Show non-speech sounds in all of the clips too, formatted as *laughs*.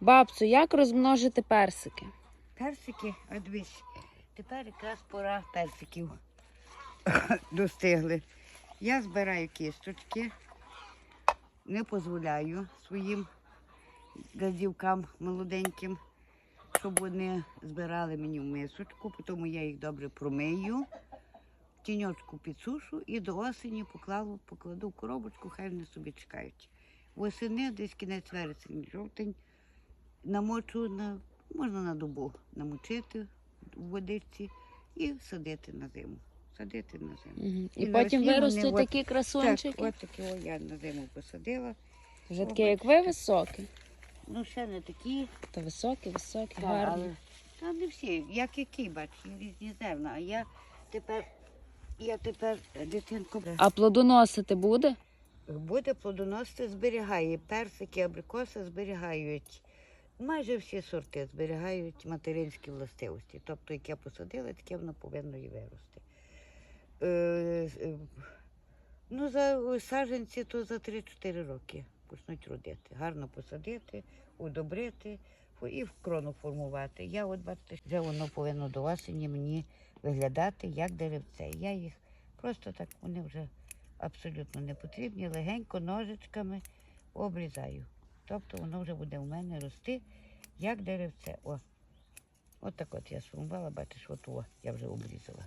Бабцю, як розмножити персики? Персики, а дивись, тепер якраз пора персиків *coughs* достигли. Я збираю кісточки, не дозволяю своїм газівкам молоденьким, щоб вони збирали мені в мисочку, тому я їх добре промию, тіньочку підсушу і до осені покладу, покладу коробочку, хай вони собі чекають. Восени, десь кінець вересень, жовтень, намочу на можна на добу намочити в водичці і садити на зиму. Садити на зиму. Мгм. І І потім навесні виростуть вони такі Так, красунчики. от такі о, я на зиму посадила. Вже такі, як ви, високі. Ну, ще не такі, Та високі, високі, та, гарні. але та не всі, як які, бач, різні зерна. А я тепер, я тепер дитинку А плодоносити буде? буде плодоносити, зберігає. Персики, абрикоси зберігають. Майже всі сорти зберігають материнські властивості. Тобто, яке посадили, таке воно повинно і вирости. Е, е, ну, за саджанці то за 3-4 роки почнуть родити. Гарно посадити, удобрити і в крону формувати. Я от бачите, вже воно повинно до осені мені виглядати як деревце. Я їх просто так, вони вже абсолютно не потрібні, легенько ножичками обрізаю. Тобто воно вже буде у мене рости як деревце. О. От так от я сформувала, бачиш, от о, я вже обрізала.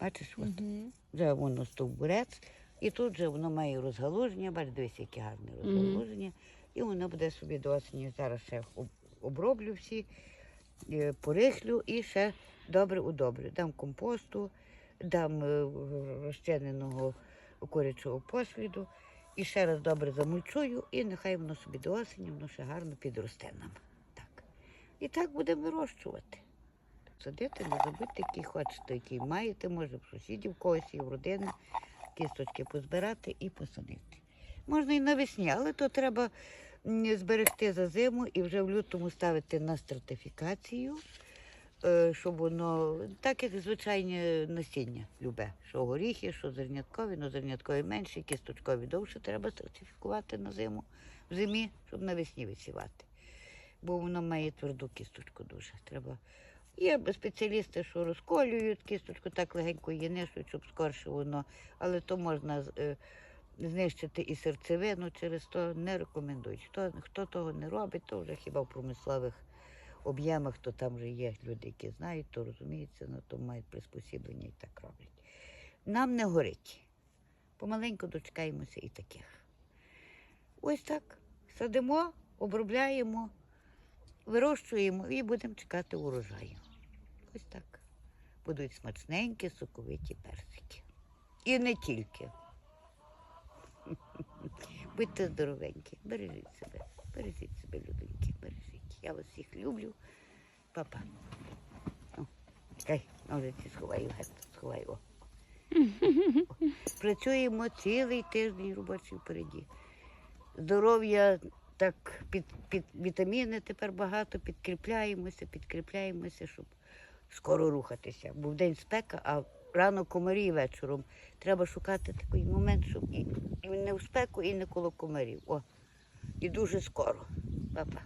Бачиш, от Мгм. вже воно стовбурець, і тут же воно має розгалуження, бач, дивись, яке гарне розгалуження. І воно буде собі до осені. Зараз ще оброблю всі, е, порихлю і ще добре удобрю. Дам компосту, дам е, розчиненого курячого посліду. І ще раз добре замульчую, і нехай воно собі до осені, воно ще гарно підросте нам. Так. І так будемо вирощувати. Садити, не забудьте, який хочете, який маєте, може в сусідів когось і в родини кісточки позбирати і посадити. Можна і навесні, але то треба зберегти за зиму і вже в лютому ставити на стратифікацію, щоб воно, так як звичайне насіння любе, що горіхи, що зерняткові, ну зерняткові менші, кісточкові довше треба стратифікувати на зиму, в зимі, щоб навесні висівати. Бо воно має тверду кісточку дуже. Треба Є спеціалісти, що розколюють кісточку, так легенько її нишуть, щоб скорше воно, але то можна е, знищити і серцевину, через то не рекомендують. Хто, хто того не робить, то вже хіба в промислових об'ємах, то там вже є люди, які знають, то розуміються, на то мають приспосіблення і так роблять. Нам не горить. Помаленьку дочекаємося і таких. Ось так. Садимо, обробляємо, вирощуємо і будемо чекати урожаю. Ось так. Будуть смачненькі, соковиті персики. І не тільки. *laughs* Будьте здоровенькі, бережіть себе, бережіть. Я вас всіх люблю. Папа. Чекай, ножиці сховаю, сховаю. Працюємо цілий тиждень робочий впереді. Здоров'я, так, під, під вітаміни тепер багато, підкріпляємося, підкріпляємося, щоб скоро рухатися. Був день спека, а рано комарі вечором. Треба шукати такий момент, щоб і, і не в спеку, і не коло комарів. О, і дуже скоро. Папа.